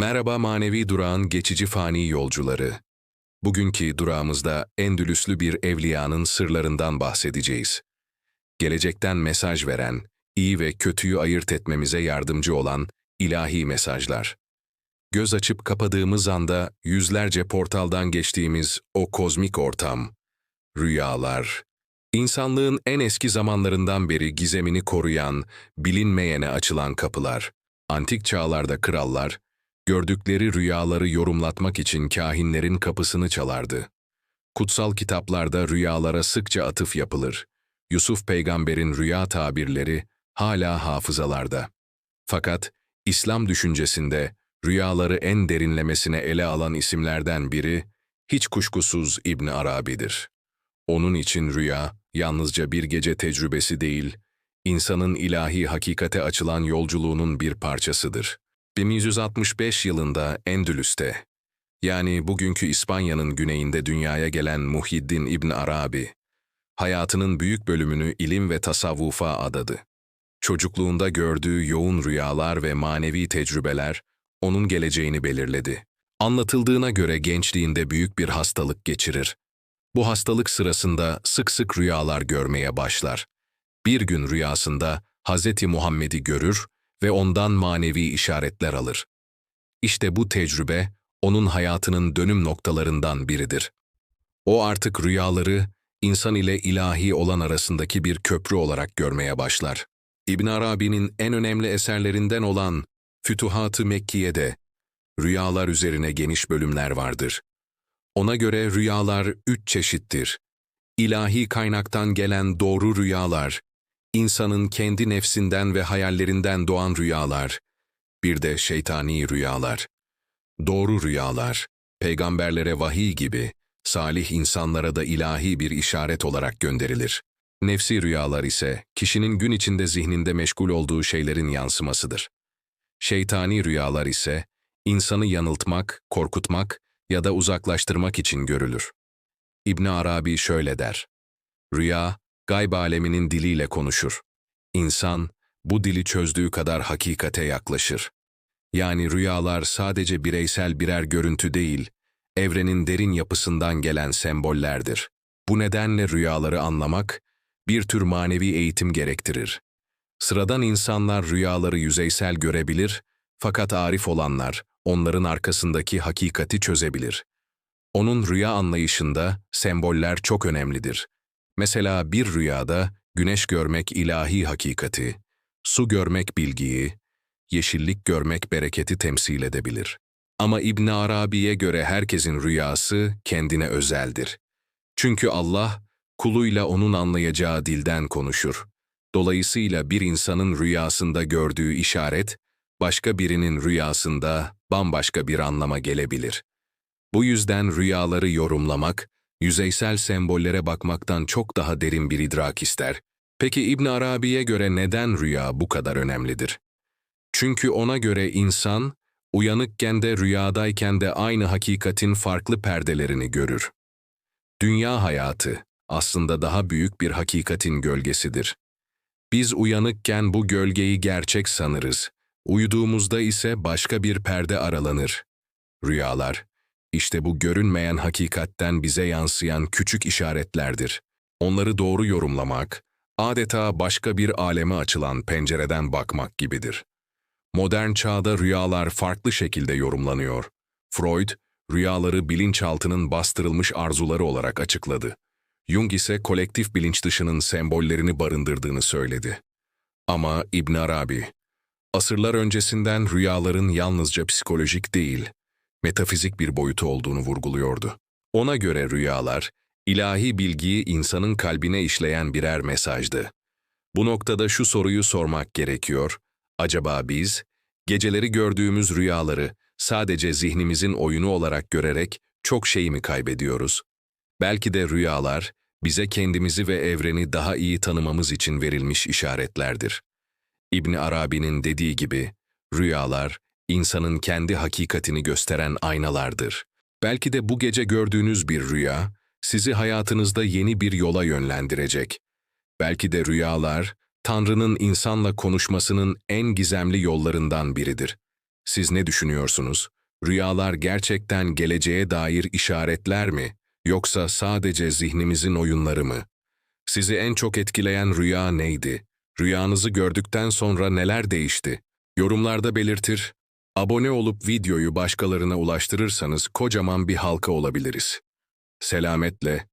Merhaba manevi durağın geçici fani yolcuları. Bugünkü durağımızda Endülüslü bir evliyanın sırlarından bahsedeceğiz. Gelecekten mesaj veren, iyi ve kötüyü ayırt etmemize yardımcı olan ilahi mesajlar. Göz açıp kapadığımız anda yüzlerce portaldan geçtiğimiz o kozmik ortam, rüyalar, insanlığın en eski zamanlarından beri gizemini koruyan, bilinmeyene açılan kapılar, antik çağlarda krallar, gördükleri rüyaları yorumlatmak için kahinlerin kapısını çalardı. Kutsal kitaplarda rüyalara sıkça atıf yapılır. Yusuf peygamberin rüya tabirleri hala hafızalarda. Fakat İslam düşüncesinde rüyaları en derinlemesine ele alan isimlerden biri hiç kuşkusuz İbn Arabi'dir. Onun için rüya yalnızca bir gece tecrübesi değil, insanın ilahi hakikate açılan yolculuğunun bir parçasıdır. 1165 yılında Endülüs'te, yani bugünkü İspanya'nın güneyinde dünyaya gelen Muhyiddin İbn Arabi, hayatının büyük bölümünü ilim ve tasavvufa adadı. Çocukluğunda gördüğü yoğun rüyalar ve manevi tecrübeler onun geleceğini belirledi. Anlatıldığına göre gençliğinde büyük bir hastalık geçirir. Bu hastalık sırasında sık sık rüyalar görmeye başlar. Bir gün rüyasında Hz. Muhammed'i görür ve ondan manevi işaretler alır. İşte bu tecrübe onun hayatının dönüm noktalarından biridir. O artık rüyaları insan ile ilahi olan arasındaki bir köprü olarak görmeye başlar. İbn Arabi'nin en önemli eserlerinden olan Fütuhat-ı Mekkiye'de rüyalar üzerine geniş bölümler vardır. Ona göre rüyalar üç çeşittir. İlahi kaynaktan gelen doğru rüyalar, insanın kendi nefsinden ve hayallerinden doğan rüyalar, bir de şeytani rüyalar. Doğru rüyalar, peygamberlere vahiy gibi, salih insanlara da ilahi bir işaret olarak gönderilir. Nefsi rüyalar ise kişinin gün içinde zihninde meşgul olduğu şeylerin yansımasıdır. Şeytani rüyalar ise insanı yanıltmak, korkutmak ya da uzaklaştırmak için görülür. İbn Arabi şöyle der: Rüya, gayb aleminin diliyle konuşur. İnsan, bu dili çözdüğü kadar hakikate yaklaşır. Yani rüyalar sadece bireysel birer görüntü değil, evrenin derin yapısından gelen sembollerdir. Bu nedenle rüyaları anlamak, bir tür manevi eğitim gerektirir. Sıradan insanlar rüyaları yüzeysel görebilir, fakat arif olanlar onların arkasındaki hakikati çözebilir. Onun rüya anlayışında semboller çok önemlidir. Mesela bir rüyada güneş görmek ilahi hakikati, su görmek bilgiyi, yeşillik görmek bereketi temsil edebilir. Ama İbn Arabi'ye göre herkesin rüyası kendine özeldir. Çünkü Allah kuluyla onun anlayacağı dilden konuşur. Dolayısıyla bir insanın rüyasında gördüğü işaret, başka birinin rüyasında bambaşka bir anlama gelebilir. Bu yüzden rüyaları yorumlamak, yüzeysel sembollere bakmaktan çok daha derin bir idrak ister. Peki İbn Arabi'ye göre neden rüya bu kadar önemlidir? Çünkü ona göre insan, uyanıkken de rüyadayken de aynı hakikatin farklı perdelerini görür. Dünya hayatı aslında daha büyük bir hakikatin gölgesidir. Biz uyanıkken bu gölgeyi gerçek sanırız. Uyuduğumuzda ise başka bir perde aralanır. Rüyalar, işte bu görünmeyen hakikatten bize yansıyan küçük işaretlerdir. Onları doğru yorumlamak, adeta başka bir aleme açılan pencereden bakmak gibidir. Modern çağda rüyalar farklı şekilde yorumlanıyor. Freud, rüyaları bilinçaltının bastırılmış arzuları olarak açıkladı. Jung ise kolektif bilinç dışının sembollerini barındırdığını söyledi. Ama İbn Arabi, asırlar öncesinden rüyaların yalnızca psikolojik değil, metafizik bir boyutu olduğunu vurguluyordu. Ona göre rüyalar, ilahi bilgiyi insanın kalbine işleyen birer mesajdı. Bu noktada şu soruyu sormak gerekiyor. Acaba biz, geceleri gördüğümüz rüyaları sadece zihnimizin oyunu olarak görerek çok şey mi kaybediyoruz? Belki de rüyalar, bize kendimizi ve evreni daha iyi tanımamız için verilmiş işaretlerdir. İbn Arabi'nin dediği gibi, rüyalar, insanın kendi hakikatini gösteren aynalardır. Belki de bu gece gördüğünüz bir rüya, sizi hayatınızda yeni bir yola yönlendirecek. Belki de rüyalar, Tanrı'nın insanla konuşmasının en gizemli yollarından biridir. Siz ne düşünüyorsunuz? Rüyalar gerçekten geleceğe dair işaretler mi, yoksa sadece zihnimizin oyunları mı? Sizi en çok etkileyen rüya neydi? Rüyanızı gördükten sonra neler değişti? Yorumlarda belirtir, Abone olup videoyu başkalarına ulaştırırsanız kocaman bir halka olabiliriz. Selametle,